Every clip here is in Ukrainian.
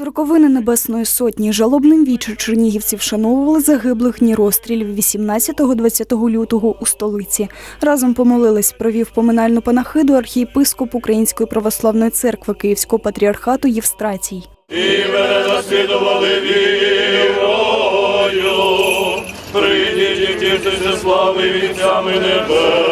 Сороковини Небесної Сотні жалобним віче чернігівці вшановували загиблих дні розстрілів 18-20 лютого у столиці. Разом помолились, провів поминальну панахиду архієпископ Української православної церкви Київського патріархату Євстратій. і мене наслідували вірою, прийдіть і тішиться слави вінцями небесними.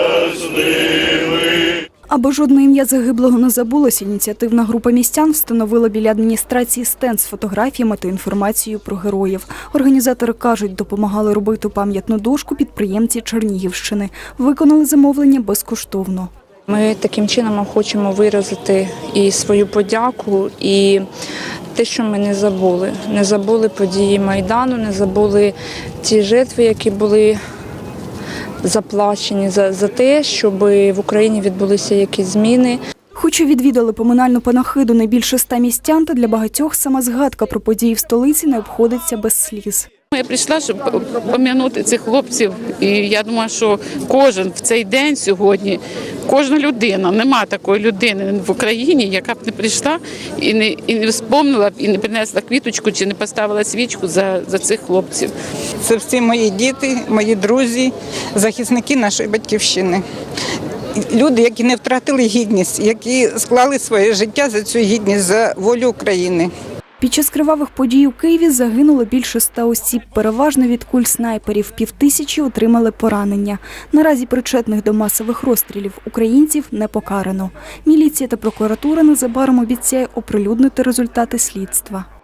Аби жодне ім'я загиблого не забулось, ініціативна група містян встановила біля адміністрації стенд з фотографіями та інформацією про героїв. Організатори кажуть, допомагали робити пам'ятну дошку підприємці Чернігівщини. Виконали замовлення безкоштовно. Ми таким чином хочемо виразити і свою подяку, і те, що ми не забули. Не забули події Майдану, не забули ті жертви, які були заплачені за, за те, щоб в Україні відбулися якісь зміни. Хоч і відвідали поминальну панахиду не більше ста містян, та для багатьох сама згадка про події в столиці не обходиться без сліз. Я прийшла, щоб пом'янути цих хлопців, і я думаю, що кожен в цей день сьогодні, кожна людина, нема такої людини в Україні, яка б не прийшла і не і не вспомнила і не принесла квіточку чи не поставила свічку за, за цих хлопців. Це всі мої діти, мої друзі, захисники нашої батьківщини. Люди, які не втратили гідність, які склали своє життя за цю гідність, за волю України. Під час кривавих подій у Києві загинуло більше ста осіб, переважно від куль снайперів. Півтисячі отримали поранення. Наразі причетних до масових розстрілів українців не покарано. Міліція та прокуратура незабаром обіцяє оприлюднити результати слідства.